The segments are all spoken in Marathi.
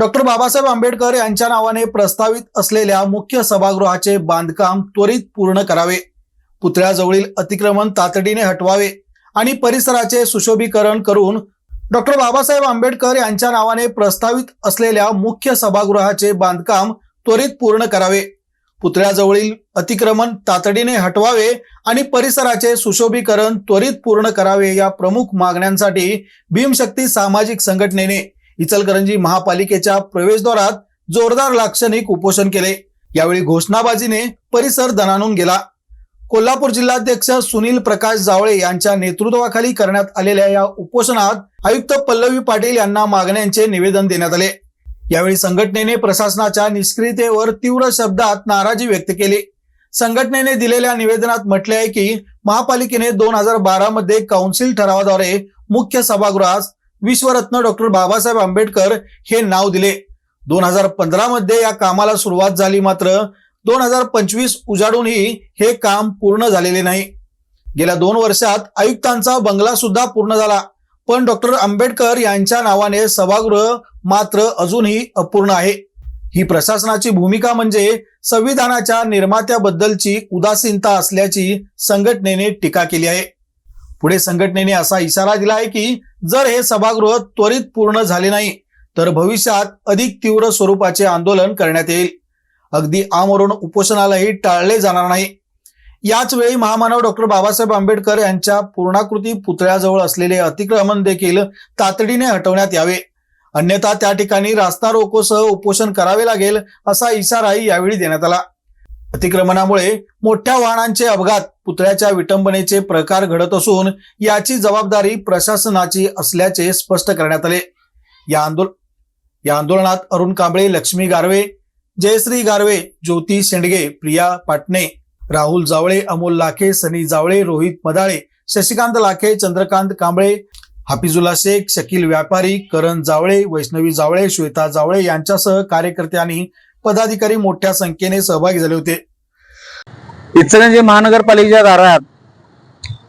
डॉक्टर बाबासाहेब आंबेडकर यांच्या नावाने प्रस्तावित असलेल्या मुख्य सभागृहाचे बांधकाम त्वरित पूर्ण करावे. पुतळ्याजवळील अतिक्रमण तातडीने हटवावे आणि परिसराचे सुशोभीकरण करून डॉक्टर बाबासाहेब आंबेडकर यांच्या नावाने प्रस्तावित असलेल्या मुख्य सभागृहाचे बांधकाम त्वरित पूर्ण करावे. पुतळ्याजवळील अतिक्रमण तातडीने हटवावे आणि परिसराचे सुशोभीकरण त्वरित पूर्ण करावे या प्रमुख मागण्यांसाठी भीमशक्ती सामाजिक संघटनेने इचलकरंजी महापालिकेच्या प्रवेशद्वारात जोरदार लाक्षणिक उपोषण केले. यावेळी घोषणाबाजीने परिसर दणानून गेला. कोल्हापूर जिल्हाध्यक्ष सुनील प्रकाश जावळे यांच्या नेतृत्वाखाली करण्यात आलेल्या या उपोषणात आयुक्त पल्लवी पाटील यांना मागण्यांचे निवेदन देण्यात आले. यावेळी संघटनेने प्रशासनाच्या निष्क्रियतेवर तीव्र शब्दात नाराजी व्यक्त केली. संघटनेने दिलेल्या निवेदनात म्हटले आहे की महापालिकेने दोन हजार बारा मध्ये काउन्सिल ठरावाद्वारे मुख्य सभागृहास विश्वरत्न डॉक्टर बाबासाहेब आंबेडकर हे नाव दिले. दोन हजार पंधरा मध्ये या कामाला सुरुवात झाली मात्र दोन हजार पंचवीस उजाडूनही हे काम पूर्ण झालेले नाही. गेल्या दोन वर्षात आयुक्तांचा बंगला सुद्धा पूर्ण झाला. पण डॉक्टर आंबेडकर यांच्या नावाने सभागृह मात्र अजूनही अपूर्ण आहे. ही प्रशासनाची भूमिका म्हणजे संविधानाच्या निर्मात्याबद्दलची उदासीनता असल्याची संघटनेने टीका केली आहे. पुढे संघटनेने असा इशारा दिला आहे की जर हे सभागृह त्वरित पूर्ण झाले नाही तर भविष्यात अधिक तीव्र स्वरूपाचे आंदोलन करण्यात येईल. अगदी आमरण उपोषणालाही टाळले जाणार नाही. याच वेळी महामानव डॉक्टर बाबासाहेब आंबेडकर यांच्या पूर्णाकृती पुतळ्याजवळ असलेले अतिक्रमण देखील तातडीने हटवण्यात यावे. अन्यथा त्या ठिकाणी रास्ता रोकोसह उपोषण करावे लागेल असा इशाराही यावेळी देण्यात आला. अतिक्रमणामुळे मोठ्या वाहनांचे अपघात पुतळ्याच्या विटंबनेचे प्रकार घडत असून याची जबाबदारी प्रशासनाची असल्याचे स्पष्ट करण्यात आले. या आंदोलन या आंदोलनात अरुण कांबळे लक्ष्मी गारवे जयश्री गारवे ज्योती शेंडगे प्रिया पाटणे राहुल जावळे अमोल लाखे सनी जावळे रोहित मदाळे शशिकांत लाखे चंद्रकांत कांबळे हाफिजुल्ला शेख शकील व्यापारी करण जावळे वैष्णवी जावळे श्वेता जावळे यांच्यासह कार्यकर्त्यांनी पदाधिकारी मोठ्या संख्येने सहभागी झाले होते. इचलकरंजी महानगरपालिकेच्या दारात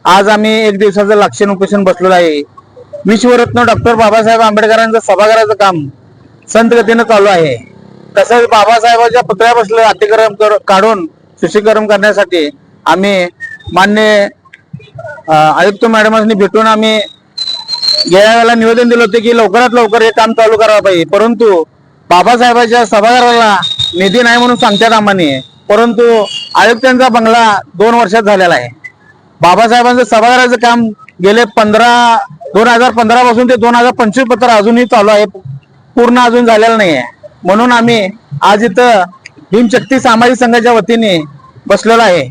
आज आम्ही एक दिवसाचं लक्षण उपोषण बसलेलं आहे. विश्वरत्न डॉक्टर बाबासाहेब आंबेडकरांचं सभागृहाचं काम संत गतीनं चालू आहे. तसंच बाबासाहेबांच्या पुतळ्या बसलं अतिक्रम कर- काढून सुशीकरण करण्यासाठी आम्ही मान्य आयुक्त मॅडमांनी भेटून आम्ही गेल्या वेळेला निवेदन दिलं होतं की लवकरात लवकर हे काम चालू करावं पाहिजे. परंतु बाबासाहेबांच्या सभागृहाला निधी नाही म्हणून सांगतात आम्हाने. परंतु आयुक्तांचा बंगला दोन वर्षात झालेला आहे. बाबासाहेबांचं सभागृहाचं काम गेले पंधरा दोन हजार पंधरा पासून ते दोन हजार पंचवीस पत्र अजूनही चालू आहे. पूर्ण अजून झालेलं नाही आहे म्हणून आम्ही आज इथं भीमशक्ती सामाजिक संघाच्या वतीने बसलेलो आहे.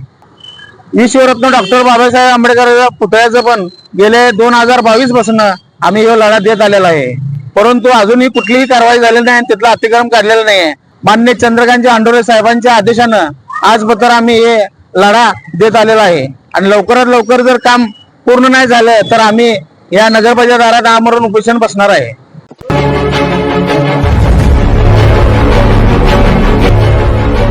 विश्वरत्न डॉक्टर बाबासाहेब आंबेडकर पुतळ्याचं पण गेले दोन हजार बावीसपासून आम्ही हे लढा देत आलेला आहे. परंतु अजूनही कुठलीही कारवाई झालेली नाही आणि तिथला अतिक्रम काढलेला नाही आहे मान्य चंद्रकांत आंडोरे साहेबांच्या आदेशानं आजपत्र आम्ही हे लढा देत आलेला आहे. आणि लवकरात लवकर जर काम पूर्ण नाही झालं तर आम्ही या नगरपालिका दारात आमरून उपोषण बसणार आहे.